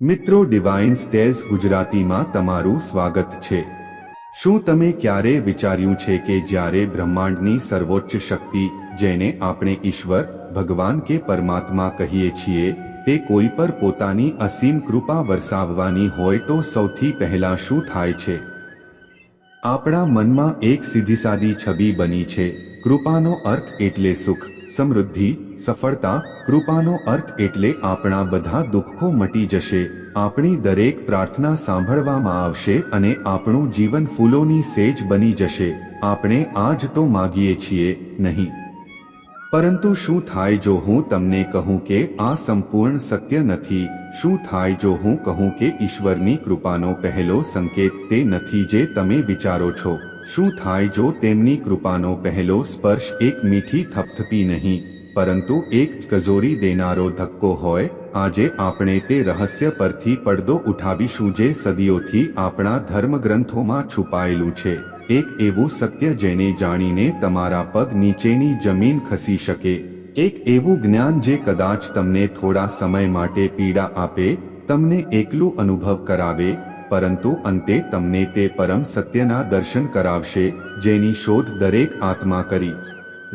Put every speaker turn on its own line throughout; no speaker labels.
મિત્રો divine stays ગુજરાતીમાં તમારું સ્વાગત છે. શું તમે ક્યારે વિચાર્યું છે કે જ્યારે બ્રહ્માંડની સર્વોચ્ચ શક્તિ, જેને આપણે ઈશ્વર, ભગવાન કે પરમાત્મા કહીએ છીએ, તે કોઈ પર પોતાની અસીમ કૃપા વરસાવવાની હોય તો સૌથી પહેલા શું થાય છે? આપણા મનમાં એક સીધી સાદી છબી બની છે, કૃપાનો અર્થ એટલે સુખ. સમૃદ્ધિ, સફળતા, કૃપાનો અર્થ એટલે આપણા બધા દુઃખો મટી જશે. આપણી દરેક પ્રાર્થના સાંભળવામાં આવશે અને આપણું જીવન ફૂલોની સેજ બની જશે. આપણે આજ તો માગીએ છીએ, નહીં. પરંતુ શું થાય જો હું તમને કહું કે આ સંપૂર્ણ સત્ય નથી? શું થાય જો હું કહું કે ઈશ્વરની કૃપાનો પહેલો સંકેત તે નથી જે તમે વિચારો છો? શું થાય જો તેમની કૃપાનો પહેલો સ્પર્શ એક મીઠી થપથપી નહીં, પરંતુ એક કજોરી દેનારો ધક્કો હોય, આજે આપણે તે રહસ્ય પરથી પડદો ઉઠાવીશું જે સદીઓથી આપણા ધર્મગ્રંથોમાં છુપાયેલું છે. એક એવું સત્ય જેને જાણીને તમારા પગ નીચેની જમીન ખસી શકે. એક એવું જ્ઞાન જે કદાચ તમને થોડા સમય માટે પીડા આપે, તમને એકલું અનુભવ કરાવે પરંતુ અંતે તમને તે પરમ સત્યના દર્શન કરાવશે, જેની શોધ દરેક આત્મા કરી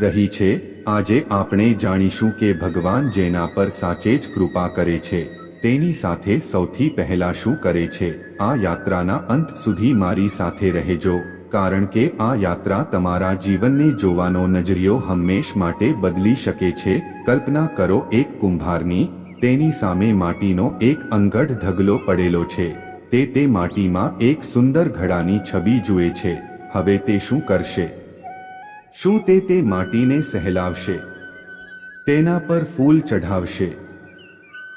રહી છે. આજે આપણે જાણીશું કે ભગવાન જેના પર સાચે જ કૃપા કરે છે, તેની સાથે સૌથી પહેલા શું કરે છે? આ યાત્રાના અંત સુધી મારી સાથે રહેજો, કારણ કે આ યાત્રા તમારા જીવનને જોવાનો નજરિયો હંમેશ માટે બદલી શકે છે. કલ્પના કરો, એક કુંભારની તેની સામે માટીનો એક અંગઢ ઢગલો પડેલો છે. તે તે માટીમાં એક સુંદર ઘડાની છબી જુએ છે. હવે તે શું કરશે? શું તે તે માટીને સહેલાવશે? તેના પર ફૂલ ચઢાવશે.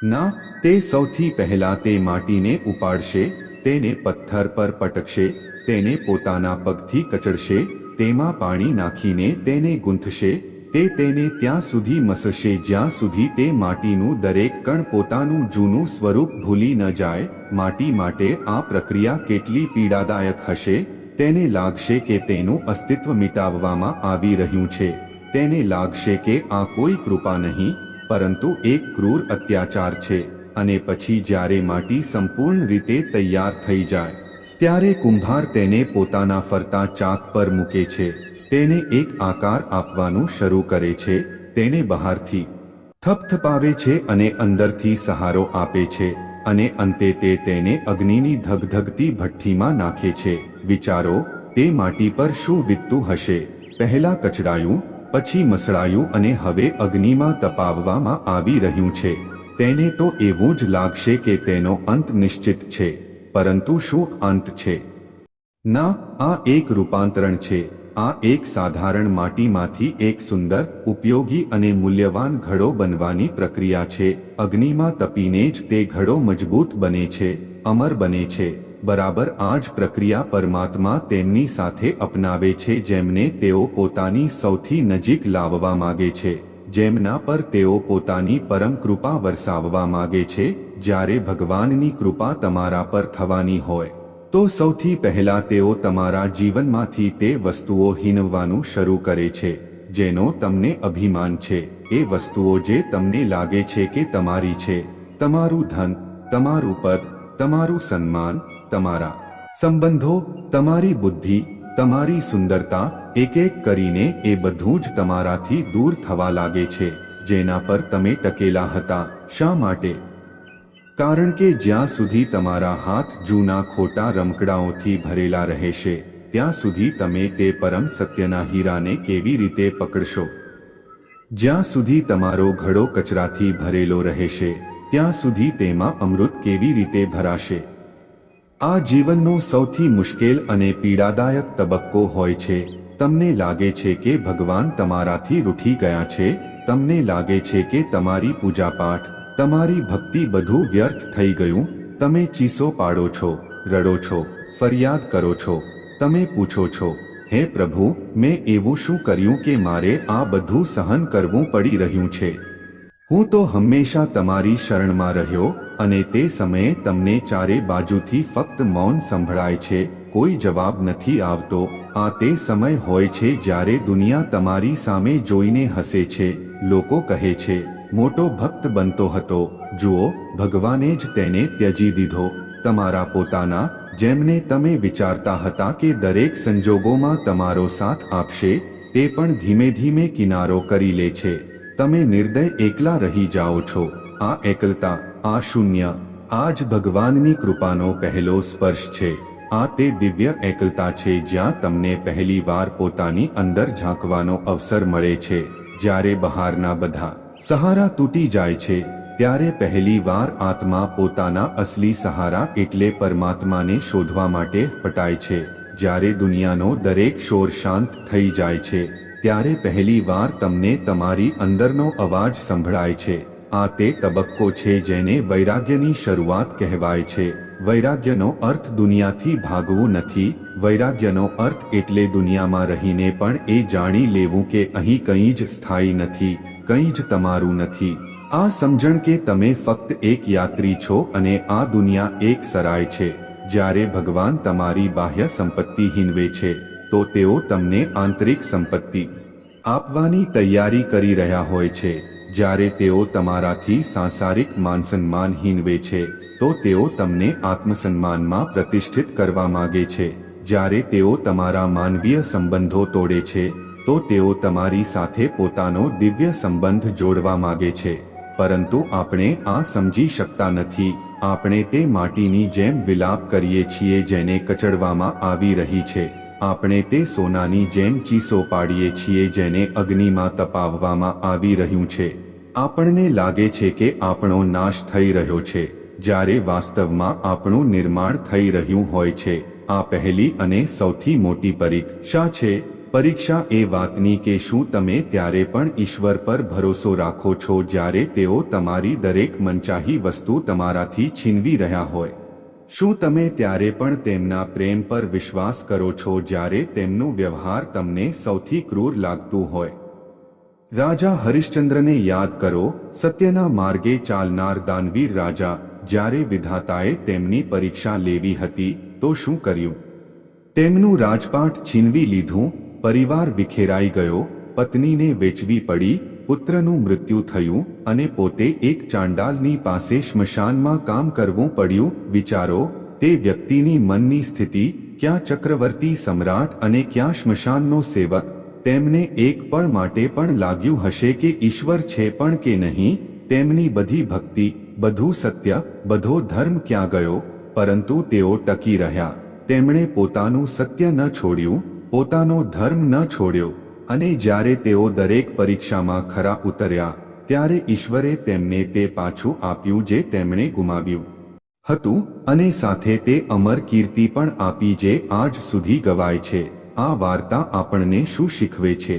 ના, તે સૌથી પહેલા તે માટીને ઉપાડશે, તેને પથ્થર પર પટકશે, તેને પોતાના પગથી કચડશે, તેમાં પાણી નાખીને તેને ગૂંથશે તે તેને ત્યાં સુધી મસશે, જ્યાં સુધી તે માટીનું દરેક કણ પોતાનું જૂનું સ્વરૂપ ભૂલી ન જાય. માટી માટે આ પ્રક્રિયા કેટલી પીડાદાયક હશે? તેને લાગશે કે તેનું અસ્તિત્વ મિટાવવામાં આવી રહ્યું છે. તેને લાગશે કે આ કોઈ કૃપા નહીં, પરંતુ એક ક્રૂર અત્યાચાર છે. અને પછી જ્યારે માટી સંપૂર્ણ રીતે તૈયાર થઈ જાય, ત્યારે કુંભાર તેને પોતાના ફરતા ચાક પર મૂકે છે. તેને એક આકાર આપવાનું શરૂ કરે છે, તેને બહારથી થપથપાવે છે અને અંદરથી સહારો આપે છે, અને અંતે તે તેને અગ્નિની ધગધગતી ભઠ્ઠીમાં નાખે છે. વિચારો, તે માટી પર શું વીતતું હશે? પહેલા કચડાયું, પછી મસળાયું અને હવે અગ્નિમાં તપાવવામાં આવી રહ્યું છે. તેને તો એવું જ લાગશે કે તેનો અંત નિશ્ચિત છે, પરંતુ શું અંત છે? ના, આ એક રૂપાંતરણ છે. આ એક સાધારણ માટીમાંથી એક સુંદર, ઉપયોગી અને મૂલ્યવાન ઘડો બનવાની પ્રક્રિયા છે. અગ્નિમાં તપીને જ તે ઘડો મજબૂત બને છે, અમર બને છે. બરાબર આ જ પ્રક્રિયા પરમાત્મા તેમની સાથે અપનાવે છે જેમને તેઓ પોતાની સૌથી નજીક લાવવા માગે છે. જેમના પર તેઓ પોતાની પરમ કૃપા વરસાવવા માગે છે. જ્યારે ભગવાનની કૃપા તમારા પર થવાની હોય તો સૌથી પહેલા તેઓ તમારા જીવનમાંથી તે વસ્તુઓ હિનવવાનું શરૂ કરે છે, જેનો તમને અભિમાન છે. એ વસ્તુઓ જે તમને લાગે છે કે તમારી છે. તમારું ધન, તમારું પદ, તમારું સન્માન, તમારા સંબંધો, તમારી બુદ્ધિ, તમારી સુંદરતા એક એક કરીને એ બધું જ તમારાથી દૂર થવા લાગે છે. જેના પર તમે ટકેલા હતા. શા માટે? કારણ કે જ્યાં સુધી તમારા હાથ જૂના ખોટા રમકડાઓથી ભરેલા રહેશે, ત્યાં સુધી તમે તે પરમ સત્યના હીરાને કેવી રીતે પકડશો? જ્યાં સુધી તમારો ઘડો કચરાથી ભરેલો રહેશે, ત્યાં સુધી તેમાં અમૃત કેવી રીતે ભરાશે? આ જીવનનો સૌથી મુશ્કેલ અને પીડાદાયક તબક્કો હોય છે. તમને લાગે છે કે ભગવાન તમારાથી રૂઠી ગયા છે, તમને લાગે છે કે તમારી પૂજાપાઠ તમારી ભક્તિ બધું વ્યર્થ થઈ ગયું, તમે ચીસો પાડો છો, રડો છો, ફરિયાદ કરો છો, તમે પૂછો છો, હે પ્રભુ, મેં એવું શું કર્યું કે મારે આ બધું સહન કરવું પડી રહ્યું છે? હું તો હંમેશા તમારી શરણમાં રહ્યો અને તે સમયે તમને ચારે બાજુથી ફક્ત મૌન સંભળાય છે, કોઈ જવાબ નથી આવતો. આ તે સમય હોય છે જ્યારે દુનિયા તમારી સામે જોઈને હસે છે, લોકો કહે છે મોટો ભક્ત બનતો હતો. જુઓ, ભગવાને જ તેને ત્યજી દીધો. તમારા પોતાના, જેમને તમે વિચારતા હતા કે દરેક સંજોગોમાં તમારો સાથ આપશે, તે પણ ધીમે ધીમે કિનારો કરી લે છે. તમે નિર્દય એકલા રહી જાઓ છો. આ એકલતા, આ શૂન્ય, આ જ ભગવાનની કૃપાનો પહેલો સ્પર્શ છે. આ તે દિવ્ય એકલતા છે જ્યાં તમને પહેલી વાર પોતાની અંદર ઝાંકવાનો અવસર મળે છે. જ્યારે બહારના બધા સહારા તૂટી જાય છે, ત્યારે પહેલી વાર આત્મા પોતાના અસલી સહારા એટલે પરમાત્માને શોધવા માટે પટાય છે. જ્યારે દુનિયાનો દરેક શોર શાંત થઈ જાય છે, ત્યારે પહેલી વાર તમને તમારી અંદરનો અવાજ સંભળાય છે. આ તે તબક્કો છે જેને વૈરાગ્યની શરૂઆત કહેવાય છે. વૈરાગ્યનો અર્થ દુનિયાથી ભાગવું નથી, વૈરાગ્યનો અર્થ એટલે દુનિયામાં રહીને પણ એ જાણી લેવું કે અહીં કંઈ જ સ્થાયી નથી. કંઈ જ તમારું નથી. આ સમજણ કે તમે ફક્ત એક યાત્રી છો અને આ દુનિયા એક સરાય છે. જ્યારે ભગવાન તમારી બાહ્ય સંપત્તિ હિનવે છે, તો તેઓ તમને આંતરિક સંપત્તિ આપવાની તૈયારી કરી રહ્યા હોય છે. જ્યારે તેઓ તમારાથી સાંસારિક માનસન્માન હિનવે છે, તો તેઓ તમને આત્મસન્માનમાં પ્રતિષ્ઠિત કરવા માગે છે. જ્યારે તેઓ તમારા માનવીય સંબંધો તોડે છે તો તેઓ તમારી સાથે પોતાનો દિવ્ય સંબંધ જોડવા માગે છે. પરંતુ આપણે આ સમજી શકતા નથી. આપણે તે માટીની જેમ વિલાપ કરીએ છીએ જેને કચડવામાં આવી રહી છે. આપણે તે સોનાની જેમ ચીસો પાડીએ છીએ જેને અગ્નિમાં તપાવવામાં આવી રહ્યું છે. આપણને લાગે છે કે આપણો નાશ થઈ રહ્યો છે. જ્યારે વાસ્તવમાં આપણું નિર્માણ થઈ રહ્યું હોય છે. આ પહેલી અને સૌથી મોટી પરીક્ષા છે. પરીક્ષા એ વાતની કે શું તમે ત્યારે પણ ઈશ્વર પર ભરોસો રાખો છો જ્યારે તેઓ તમારી દરેક મનચાહી વસ્તુ તમારાથી છીનવી રહ્યા હોય. શું તમે ત્યારે પણ તેમના પ્રેમ પર વિશ્વાસ કરો છો જ્યારે તેમનો વ્યવહાર તમને સૌથી ક્રૂર લાગતું હોય? રાજા હરિશ્ચંદ્રને યાદ કરો, સત્યના માર્ગે ચાલનાર દાનવીર રાજા, જ્યારે વિધાતાએ તેમની પરીક્ષા લેવી હતી, તો શું કર્યું? તેમનું રાજપાટ છીનવી લીધું પરિવાર વિખેરાઈ ગયો, પત્નીને વેચવી પડી, પુત્રનું મૃત્યુ થયું અને પોતે એક ચાંડાલની પાસે સ્મશાનમાં કામ કરવું પડ્યું. વિચારો, તે વ્યક્તિની મનની સ્થિતિ, ક્યાં ચક્રવર્તી સમ્રાટ અને ક્યાં સ્મશાનનો સેવક, તેમને એક પળ માટે પણ લાગ્યું હશે કે ઈશ્વર છે પણ કે નહીં, તેમની બધી ભક્તિ, બધું સત્ય, બધો ધર્મ ક્યાં ગયો, પરંતુ તેઓ ટકી રહ્યા. તેમણે પોતાનું સત્ય ન છોડ્યું પોતાનો ધર્મ ન છોડ્યો અને જ્યારે તેઓ દરેક પરીક્ષામાં ખરા ઉતર્યા, ત્યારે ઈશ્વરે તેમને તે પાછું આપ્યું જે તેમણે ગુમાવ્યું હતું અને સાથે તે અમર કીર્તિ પણ આપી જે આજ સુધી ગવાય છે. આ વાર્તા આપણને શું શીખવે છે?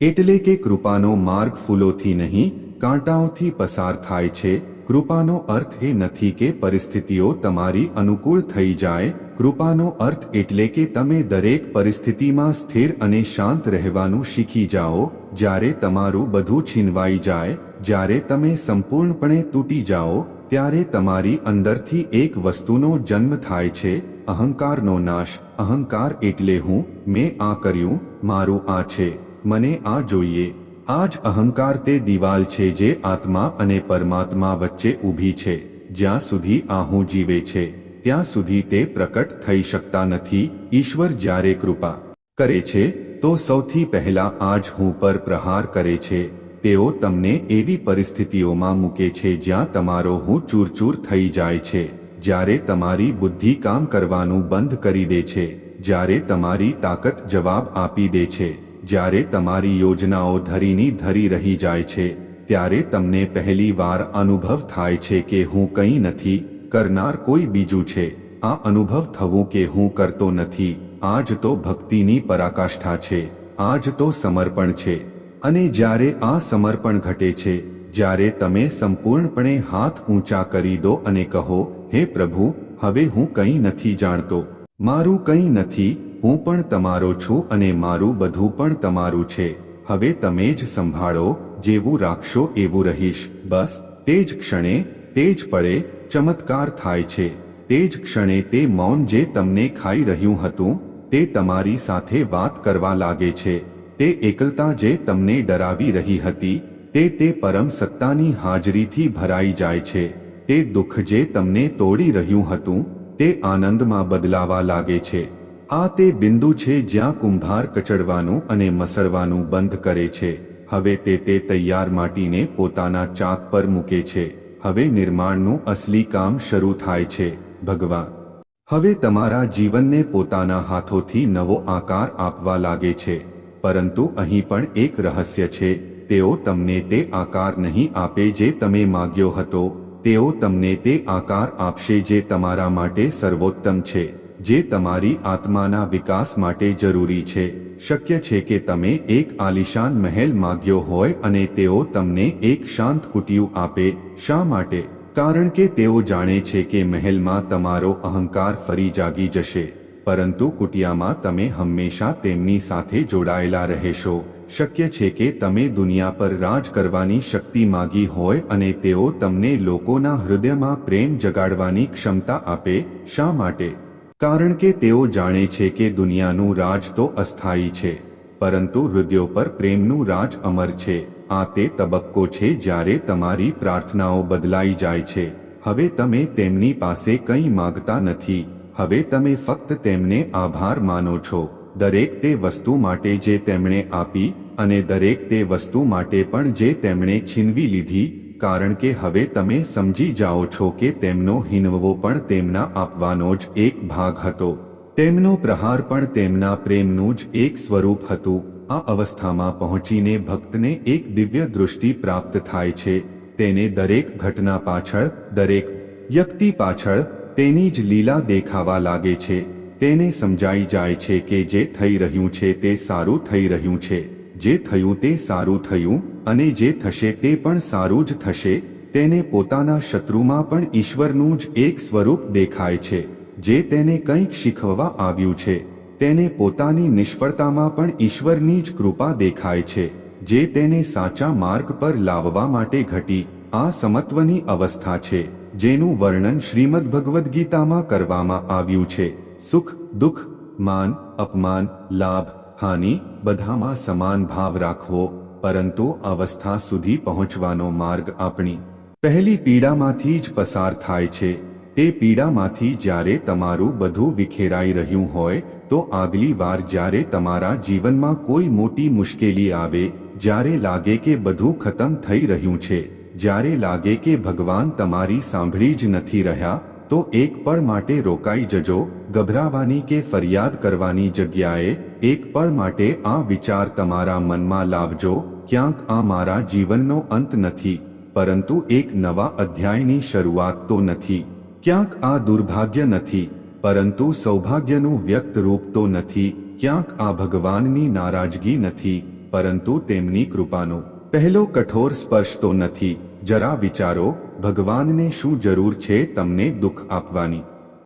એટલે કે કૃપાનો માર્ગ ફૂલોથી નહીં, કાંટાઓથી પસાર થાય છે. કૃપાનો અર્થ એ નથી કે પરિસ્થિતિઓ તમારી અનુકૂળ થઈ જાય. કૃપાનો અર્થ એટલે કે તમે દરેક પરિસ્થિતિમાં સ્થિર અને શાંત રહેવાનું શીખી જાઓ. જ્યારે તમારું બધું છીનવાઈ જાય, જ્યારે તમે સંપૂર્ણપણે તૂટી જાઓ, ત્યારે તમારી અંદરથી એક વસ્તુનો જન્મ થાય છે, અહંકારનો નાશ. અહંકાર એટલે હું, મેં આ કર્યું, મારું આ છે. મને આ જોઈએ. આ જ અહંકાર તે દિવાલ છે જે આત્મા અને પરમાત્મા વચ્ચે ઊભી છે. જ્યાં સુધી આ હું જીવે છે, ત્યાં સુધી તે પ્રકટ થઈ શકતા નથી, ઈશ્વર જ્યારે કૃપા કરે છે, તો સૌથી પહેલા આજ હું પર પ્રહાર કરે છે. તેઓ તમને એવી પરિસ્થિતિઓમાં મૂકે છે જ્યાં તમારો હું ચૂરચૂર થઈ જાય છે, જ્યારે તમારી બુદ્ધિ કામ કરવાનું બંધ કરી દે છે, જ્યારે તમારી તાકાત જવાબ આપી દે છે. જ્યારે તમારી યોજનાઓ ધરીની ધરી રહી જાય છે, ત્યારે તમને પહેલી વાર અનુભવ થાય છે કે હું કંઈ નથી, કરનાર કોઈ બીજું છે. આ અનુભવ થવું કે હું કરતો નથી આ જ તો ભક્તિની પરાકાષ્ઠા છે આ જ તો સમર્પણ છે. અને જ્યારે આ સમર્પણ ઘટે છે, જ્યારે તમે સંપૂર્ણપણે હાથ ઊંચા કરી દો અને કહો, હે પ્રભુ, હવે હું કંઈ નથી જાણતો. મારું કંઈ નથી હું પણ તમારો છું અને મારું બધું પણ તમારું છે. હવે તમે જ સંભાળો, જેવું રાખશો એવું રહીશ. બસ, તે જ ક્ષણે, તે જ પળે ચમત્કાર થાય છે. તે જ ક્ષણે તે મૌન જે તમને ખાઈ રહ્યું હતું, તે તમારી સાથે વાત કરવા લાગે છે. તે એકલતા જે તમને ડરાવી રહી હતી, તે તે પરમ સત્તાની હાજરીથી ભરાઈ જાય છે. તે દુઃખ જે તમને તોડી રહ્યું હતું, તે આનંદમાં બદલાવા લાગે છે. આ તે બિંદુ છે જ્યાં કુંભાર કચડવાનું અને મસળવાનું બંધ કરે છે. હવે તે તે તૈયાર માટીને પોતાના ચાક પર મૂકે છે. હવે નિર્માણનું અસલી કામ શરૂ થાય છે. ભગવાન. હવે તમારા જીવનને પોતાના હાથોથી નવો આકાર આપવા લાગે છે. પરંતુ અહીં પણ એક રહસ્ય છે. તેઓ તમને તે આકાર નહીં આપે જે તમે માગ્યો હતો. તેઓ તમને તે આકાર આપશે જે તમારા માટે સર્વોત્તમ છે. જે તમારી આત્માના વિકાસ માટે જરૂરી છે. શક્ય છે કે તમે એક આલિશાન મહેલ માગ્યો હોય અને તેઓ તમને એક શાંત કુટિયું આપે. શા માટે? કારણ કે તેઓ જાણે છે કે મહેલમાં તમારો અહંકાર ફરી જાગી જશે. પરંતુ કુટિયામાં તમે હંમેશા તેમની સાથે જોડાયેલા રહેશો. શક્ય છે કે તમે દુનિયા પર રાજ કરવાની શક્તિ માગી હોય અને તેઓ તમને લોકોના હૃદયમાં પ્રેમ જગાડવાની ક્ષમતા આપે. શા માટે? કારણ કે તેઓ જાણે છે કે દુનિયાનું રાજ તો અસ્થાયી છે, પરંતુ હૃદયો પર પ્રેમનું રાજ અમર છે. આ તે તબક્કો છે જ્યારે તમારી પ્રાર્થનાઓ બદલાઈ જાય છે. હવે તમે તેમની પાસે કંઈ માગતા નથી. હવે તમે ફક્ત તેમને આભાર માનો છો. દરેક તે વસ્તુ માટે જે તેમણે આપી અને દરેક તે વસ્તુ માટે પણ જે તેમણે છીનવી લીધી કારણ કે હવે તમે સમજી જાઓ છો કે તેમનો હિનવવો પણ તેમના આપવાનો જ એક ભાગ હતો. તેમનો પ્રહાર પણ તેમના પ્રેમનું જ એક સ્વરૂપ હતું. આ અવસ્થામાં પહોંચીને ભક્તને એક દિવ્ય દૃષ્ટિ પ્રાપ્ત થાય છે. તેને દરેક ઘટના પાછળ, દરેક વ્યક્તિ પાછળ તેની જ લીલા દેખાવા લાગે છે. તેને સમજાઈ જાય છે કે જે થઈ રહ્યું છે તે સારું થઈ રહ્યું છે. જે થયું તે સારું થયું અને જે થશે તે પણ સારું જ થશે, તેને પોતાના શત્રુમાં પણ ઈશ્વરનું જ એક સ્વરૂપ દેખાય છે, જે તેને કંઈક શીખવવા આવ્યું છે. તેને પોતાની નિષ્ફળતામાં પણ ઈશ્વરની જ કૃપા દેખાય છે, જે તેને સાચા માર્ગ પર લાવવા માટે ઘટી. આ સમત્વની અવસ્થા છે, જેનું વર્ણન શ્રીમદ ભગવદ્ ગીતામાં કરવામાં આવ્યું છે. સુખ, દુઃખ, માન, અપમાન, લાભ હાનિ બધામાં સમાન ભાવ રાખવો, પરંતુ અવસ્થા સુધી પહોંચવાનો માર્ગ આપણી. પહેલી પીડામાંથી જ પસાર થાય છે. તે પીડામાંથી જ્યારે તમારું બધું વિખેરાઈ રહ્યું હોય, તો આગલી વાર જ્યારે તમારા જીવનમાં કોઈ મોટી મુશ્કેલી આવે, જ્યારે લાગે કે બધું ખતમ થઈ રહ્યું છે, જ્યારે લાગે કે ભગવાન તમારી સાંભળી જ નથી રહ્યા તો એક પળ માટે રોકાઈ જજો, ગભરાવાની કે ફરિયાદ કરવાની જગ્યાએ, એક પળ માટે આ વિચાર તમારા મનમાં લાવજો, ક્યાંક આ મારા જીવનનો અંત નથી, પરંતુ એક નવા અધ્યાયની શરૂઆત તો નથી. ક્યાંક આ દુર્ભાગ્ય નથી, પરંતુ સૌભાગ્યનું વ્યક્ત રૂપ તો નથી, ક્યાંક આ ભગવાનની નારાજગી નથી, પરંતુ તેમની કૃપાનો. પહેલો કઠોર સ્પર્શ તો નથી, જરા વિચારો ભગવાનને શું જરૂર છે તમને દુઃખ આપવાની?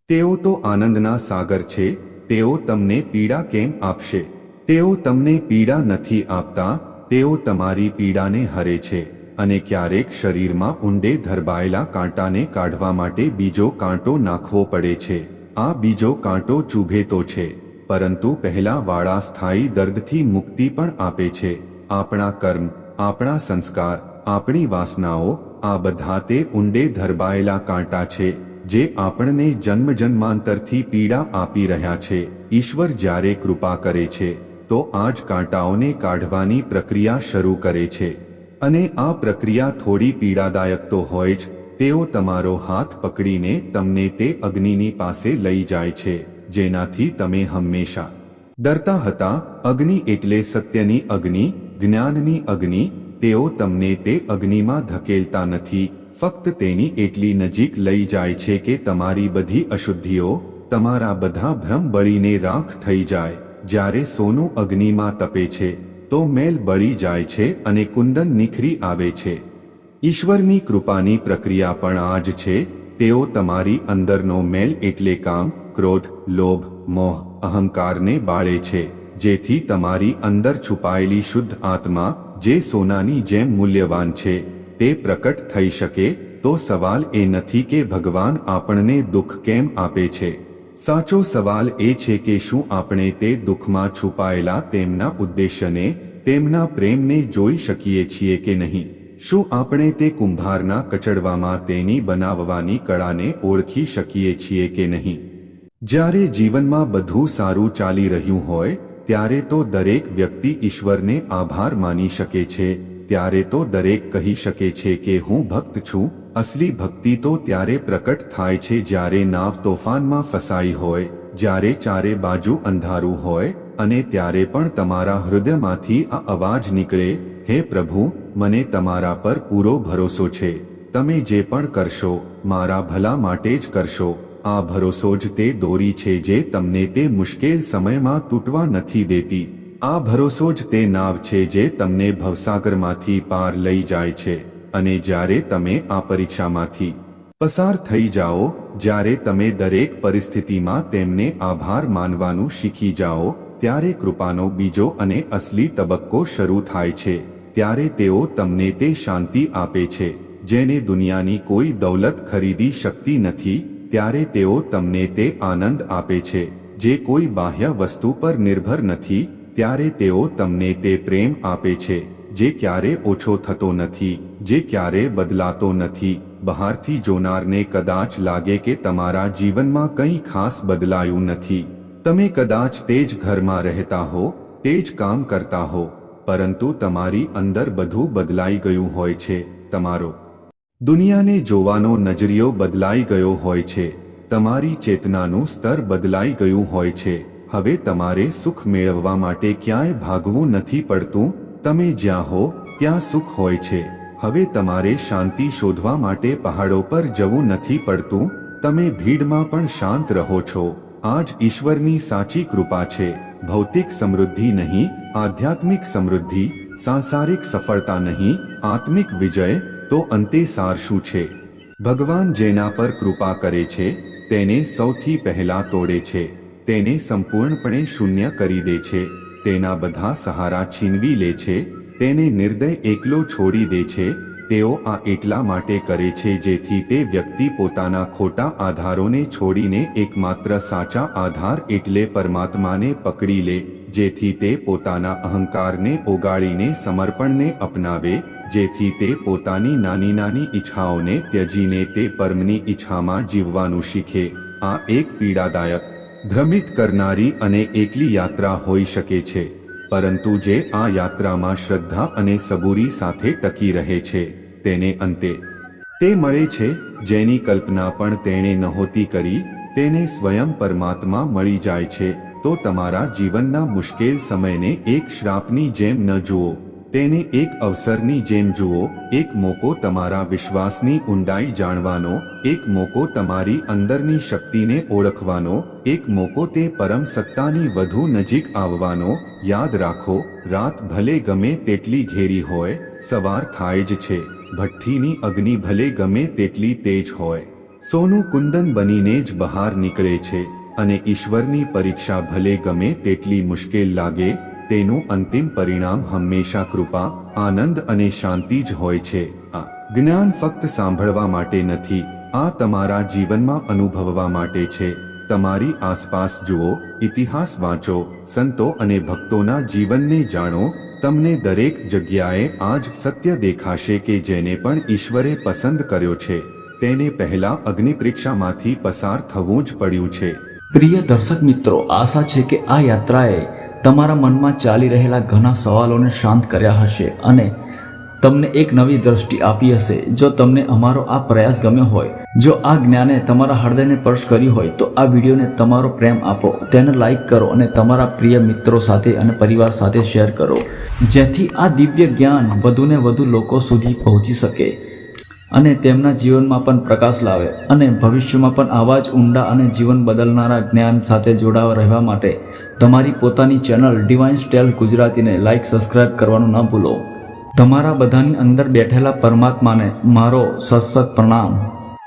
તેઓ તો આનંદના સાગર છે, તેઓ તમને પીડા કેમ આપશે? તેઓ તમને પીડા નથી આપતા, તેઓ તમારી પીડાને હરે છે, અને ક્યારેક શરીરમાં ઊંડે ધરબાયેલા કાંટાને કાઢવા માટે બીજો કાંટો નાખવો પડે છે. આ બીજો કાંટો ચૂભે તો છે, પરંતુ પહેલા વાળા સ્થાયી દર્દથી મુક્તિ પણ આપે છે. આપણા કર્મ, આપણા સંસ્કાર આપણી વાસનાઓ આ બધા તે ઊંડે ધરબાયેલા કાંટા છે, જે આપણને જન્મ જન્માંતરથી પીડા આપી રહ્યા છે. ઈશ્વર જ્યારે કૃપા કરે છે, તો આ જ કાંટાઓને કાઢવાની પ્રક્રિયા શરૂ કરે છે. અને આ પ્રક્રિયા થોડી પીડાદાયક તો હોય જ, તેઓ તમારો હાથ પકડીને તમને તે અગ્નિની પાસે લઈ જાય છે, જેનાથી તમે હંમેશા ડરતા હતા. અગ્નિ એટલે સત્યની અગ્નિ, જ્ઞાનની અગ્નિ તેઓ તમને તે અગ્નિમાં ધકેલતા નથી, ફક્ત તેની એટલી નજીક લઈ જાય છે કે તમારી બધી અશુદ્ધિઓ, તમારા બધા ભ્રમ બળીને રાખ થઈ જાય, જ્યારે સોનું અગ્નિમાં તપે છે, તો મેલ બળી જાય છે અને કુંદન નિખરી આવે છે. ઈશ્વરની કૃપાની પ્રક્રિયા પણ આ જ છે, તેઓ તમારી અંદરનો મેલ એટલે કામ, ક્રોધ, લોભ, મોહ, અહંકારને બાળે છે, જેથી તમારી અંદર છુપાયેલી શુદ્ધ આત્મા જે સોનાની જેમ મૂલ્યવાન છે, તે પ્રકટ થઈ શકે, તો સવાલ એ નથી કે ભગવાન આપણને દુઃખ કેમ આપે છે. સાચો સવાલ એ છે કે શું આપણે તે દુઃખમાં છુપાયેલા તેમના ઉદ્દેશ્યને તેમના પ્રેમને જોઈ શકીએ છીએ કે નહીં? શું આપણે તે કુંભારના કચડવામાં તેની બનાવવાની કળાને ઓળખી શકીએ છીએ કે નહીં? જ્યારે જીવનમાં બધું સારું ચાલી રહ્યું હોય ત્યારે તો દરેક વ્યક્તિ ઈશ્વરને આભાર માની શકે છે. ત્યારે તો દરેક કહી શકે છે કે હું ભક્ત છું. અસલી ભક્તિ તો ત્યારે પ્રકટ થાય છે જ્યારે નાવ તોફાનમાં ફસાઈ હોય, જ્યારે ચારે બાજુ અંધારું હોય, અને ત્યારે પણ તમારા હૃદયમાંથી આ અવાજ નીકળે, હે પ્રભુ, મને તમારા પર પૂરો ભરોસો છે. તમે જે પણ કરશો, મારા ભલા માટે જ કરશો. આ ભરોસો જ તે દોરી છે જે તમને તે મુશ્કેલ સમયમાં તૂટવા નથી દેતી. આ ભરોસો જ તે નાવ છે જે તમને ભવસાગરમાંથી પાર લઈ જાય છે. અને જ્યારે તમે આ પરીક્ષામાંથી પસાર થઈ જાઓ, જ્યારે તમે દરેક પરિસ્થિતિમાં તેમને આભાર માનવાનું શીખી જાઓ, ત્યારે કૃપાનો બીજો અને અસલી તબક્કો શરૂ થાય છે. ત્યારે તેઓ તમને તે શાંતિ આપે છે, જેને દુનિયાની કોઈ દૌલત ખરીદી શકતી નથી ત્યારે તેઓ તમને તે આનંદ આપે છે. જે કોઈ બાહ્ય વસ્તુ પર નિર્ભર નથી, ત્યારે તેઓ તમને તે પ્રેમ આપે છે. જે ક્યારે ઓછો થતો નથી, જે ક્યારે બદલાતો નથી. બહારથી જોનારને કદાચ લાગે કે તમારા જીવનમાં કંઈ ખાસ બદલાયું નથી. તમે કદાચ તે જ ઘરમાં રહેતા હો, તે જ કામ કરતા હો, પરંતુ તમારી અંદર બધું બદલાઈ ગયું હોય છે. તમારો દુનિયાને જોવાનો નજરિયો બદલાઈ ગયો હોય છે. તમારી ચેતનાનું સ્તર બદલાઈ ગયું હોય છે. હવે તમારે સુખ મેળવવા માટે ક્યાંય ભાગવું નથી પડતું. તમે જ્યાં હો, ત્યાં સુખ હોય છે. હવે તમારે શાંતિ શોધવા માટે પહાડો પર જવું નથી પડતું. તમે ભીડમાં પણ શાંત રહો છો. આ જ ઈશ્વરની સાચી કૃપા છે. ભૌતિક સમૃદ્ધિ નહીં, આધ્યાત્મિક સમૃદ્ધિ, સાંસારિક સફળતા નહીં, આત્મિક વિજય તો અંતે સાર શું છે? ભગવાન જેના પર કૃપા કરે છે, તેને સૌથી પહેલા તોડે છે, તેને સંપૂર્ણપણે શૂન્ય કરી દે છે, તેના બધા સહારા છીનવી લે છે, તેને નિર્દય એકલો છોડી દે છે, તેઓ આ એટલા માટે કરે છે જેથી તે વ્યક્તિ પોતાના ખોટા આધારોને છોડીને એકમાત્ર સાચા આધાર એટલે પરમાત્માને પકડી લે, જેથી તે પોતાના અહંકારને ઓગાળીને સમર્પણને અપનાવે જેથી તે પોતાની નાની નાની ઈચ્છાઓને ત્યજીને તે પરમની ઈચ્છામાં જીવવાનું શીખે. આ એક પીડાદાયક, ભ્રમિત કરનારી અને એકલી યાત્રા હોઈ શકે છે, પરંતુ જે આ યાત્રામાં શ્રદ્ધા અને સબૂરી સાથે ટકી રહે છે, તેને અંતે તે મળે છે, જેની કલ્પના પણ તેણે નહોતી કરી, તેને સ્વયં પરમાત્મા મળી જાય છે. તો તમારા જીવનના મુશ્કેલ સમયને એક શ્રાપની જેમ ન જુઓ. તેને એક અવસરની જેમ જુઓ, એક મોકો તમારા વિશ્વાસની ઊંડાઈ જાણવાનો, એક મોકો તમારી અંદરની શક્તિને ઓળખવાનો, એક મોકો તે પરમ સત્તાની વધુ નજીક આવવાનો. યાદ રાખો, રાત ભલે ગમે તેટલી ઘેરી હોય, સવાર થાય જ છે. ભઠ્ઠીની અગ્નિ ભલે ગમે તેટલી તેજ હોય. સોનું કુંદન બનીને જ બહાર નીકળે છે. અને ઈશ્વરની પરીક્ષા ભલે ગમે તેટલી મુશ્કેલ લાગે તેનું અંતિમ પરિણામ હંમેશા કૃપા, આનંદ અને શાંતિ જ હોય છે. આ જ્ઞાન ફક્ત સાંભળવા માટે નથી, આ તમારા જીવનમાં અનુભવવા માટે છે. તમારી આસપાસ જુઓ, ઇતિહાસ વાંચો, સંતો અને ભક્તોના જીવનને જાણો, તમને દરેક જગ્યાએ આ જ સત્ય દેખાશે કે જેને પણ ઈશ્વરે પસંદ કર્યો છે. તેને પહેલા અગ્નિપરીક્ષામાંથી પસાર થવું જ પડ્યું છે.
પ્રિય દર્શક મિત્રો, આશા છે કે આ યાત્રાએ તમારા મનમાં ચાલી રહેલા ઘણા સવાલોને શાંત કર્યા હશે અને તમને એક નવી દ્રષ્ટિ આપી હશે. જો તમને અમારો આ પ્રયાસ ગમ્યો હોય, જો આ જ્ઞાને તમારા હૃદયને સ્પર્શ કર્યું હોય, તો આ વિડીયોને તમારો પ્રેમ આપો. તેને લાઈક કરો અને તમારા પ્રિય મિત્રો સાથે અને પરિવાર સાથે શેર કરો. જેથી આ દિવ્ય જ્ઞાન વધુને વધુ લોકો સુધી પહોંચી શકે. અને તેમના જીવનમાં પણ પ્રકાશ લાવે અને ભવિષ્યમાં પણ આવા જ ઊંડા અને જીવન બદલનારા જ્ઞાન સાથે જોડાવા રહેવા માટે તમારી પોતાની ચેનલ ડિવાઇન સ્ટેલ ગુજરાતીને લાઇક સબસ્ક્રાઇબ કરવાનું ન ભૂલો. તમારા બધાની અંદર બેઠેલા પરમાત્માને મારો સત્સત પ્રણામ.